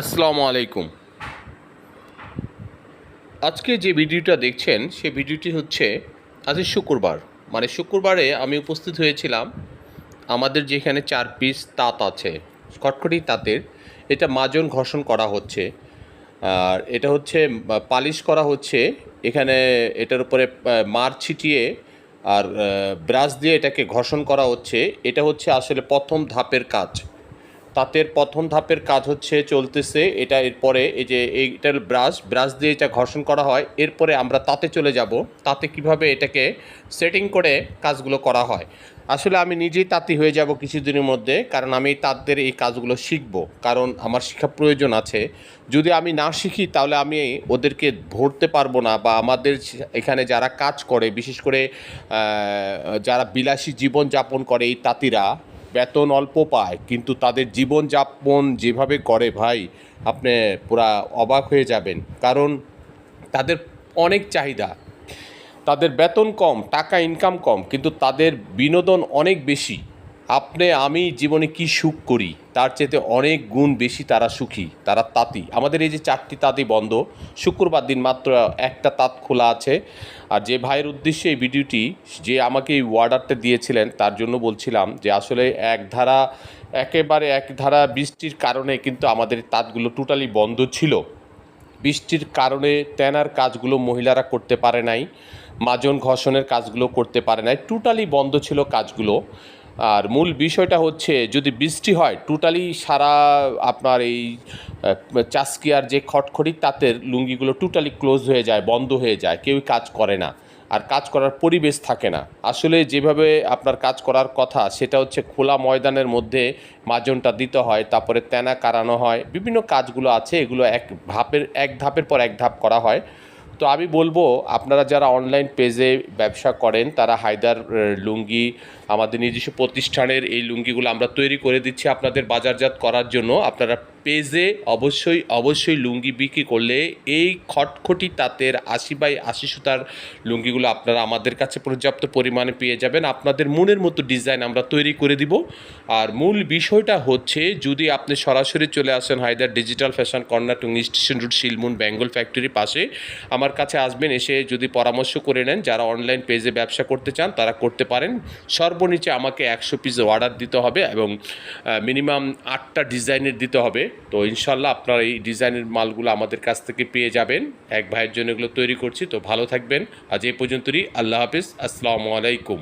আসসালামু আলাইকুম আজকে যে ভিডিওটা দেখছেন, সে ভিডিওটি হচ্ছে আজকে শুক্রবার। মানে শুক্রবারে আমি উপস্থিত হয়েছিলাম। আমাদের যেখানে চার পিস তাঁত আছে, খটখটি তাঁতের, এটা মাজন ঘর্ষণ করা হচ্ছে। আর এটা হচ্ছে পালিশ করা হচ্ছে। এখানে এটার উপরে মার ছিটিয়ে আর ব্রাশ দিয়ে এটাকে ঘর্ষণ করা হচ্ছে। এটা হচ্ছে আসলে প্রথম ধাপের কাজ। তাঁতের প্রথম ধাপের কাজ হচ্ছে চলতেছে। এটা এরপরে এই যে এইটার ব্রাশ ব্রাশ দিয়ে এটা ঘর্ষণ করা হয়। এরপরে আমরা তাতে চলে যাব। তাতে কীভাবে এটাকে সেটিং করে কাজগুলো করা হয়। আসলে আমি নিজেই তাঁতি হয়ে যাব কিছুদিনের মধ্যে, কারণ আমি তাঁতদের এই কাজগুলো শিখব। কারণ আমার শিক্ষা প্রয়োজন আছে। যদি আমি না শিখি, তাহলে আমি ওদেরকে ধরতে পারব না বা আমাদের এখানে যারা কাজ করে, বিশেষ করে যারা বিলাসী জীবন যাপন করে এই তাঁতিরা বেতন অল্প পায়, কিন্তু তাদের জীবনযাপন যেভাবে করে ভাই, আপনি পুরা অবাক হয়ে যাবেন। কারণ তাদের অনেক চাহিদা। তাদের বেতন কম, টাকা ইনকাম কম, কিন্তু তাদের বিনোদন অনেক বেশি। আপনি, আমি জীবনে কি সুখ করি, তার চেয়ে অনেক গুণ বেশি তারা সুখী, তারা তাঁতি। আমাদের এই যে চারটি তাঁতি বন্ধ, শুক্রবার দিন মাত্র একটা তাঁত খোলা আছে। আর যে ভাইয়ের উদ্দেশ্যে এই ভিডিওটি, যে আমাকে এই ওয়ার্ডারটা দিয়েছিলেন, তার জন্য বলছিলাম যে আসলে এক ধারা, একেবারে এক ধারা বৃষ্টির কারণে কিন্তু আমাদের তাঁতগুলো টোটালি বন্ধ ছিল। বৃষ্টির কারণে তেনার কাজগুলো মহিলারা করতে পারে নাই, মাজন ঘষণের কাজগুলো করতে পারে নাই, টোটালি বন্ধ ছিল কাজগুলো। আর মূল বিষয়টা হচ্ছে, যদি বৃষ্টি হয় টোটালি সারা আপনার এই চাষকিয়ার যে খটখটি তাঁতের লুঙ্গিগুলো টোটালি ক্লোজ হয়ে যায়, বন্ধ হয়ে যায় কেউই কাজ করে না, আর কাজ করার পরিবেশ থাকে না। আসলে যেভাবে আপনার কাজ করার কথা, সেটা হচ্ছে খোলা ময়দানের মধ্যে মাজনটা দিতে হয়, তারপরে তেনা কারানো হয়, বিভিন্ন কাজগুলো আছে, এগুলো এক ধাপের এক ধাপের পর এক ধাপ করা হয়। তো আমি বলব, আপনারা যারা অনলাইন পেজে ব্যবসা করেন, তারা হায়দার লুঙ্গি, আমাদের নিজস্ব প্রতিষ্ঠানের এই লুঙ্গিগুলো আমরা তৈরি করে দিচ্ছি আপনাদের বাজারজাত করার জন্য। আপনারা পেজে অবশ্যই অবশ্যই লুঙ্গি বিক্রি করলে এই খটখটি তাঁতের আশি বাই আশি সুতার লুঙ্গিগুলো আপনারা আমাদের কাছে পর্যাপ্ত পরিমাণে পেয়ে যাবেন। আপনাদের মনের মতো ডিজাইন আমরা তৈরি করে দিব। আর মূল বিষয়টা হচ্ছে, যদি আপনি সরাসরি চলে আসেন Haider digital fashion corner Tongi station route Shilmun Bengal factory পাশে, আমার কাছে আসবেন, এসে যদি পরামর্শ করে নেন, যারা অনলাইন পেজে ব্যবসা করতে চান, তারা করতে পারেন। সর্বনিচে আমাকে একশো পিস অর্ডার দিতে হবে এবং মিনিমাম আটটা ডিজাইনের দিতে হবে। তো ইনশাল্লাহ আপনারা এই ডিজাইনের মালগুলো আমাদের কাছ থেকে পেয়ে যাবেন। এক ভাইয়ের জন্য এগুলো তৈরি করছি, তো ভালো থাকবেন। আজ এই পর্যন্তই, আল্লাহ হাফিজ, আসসালামু আলাইকুম।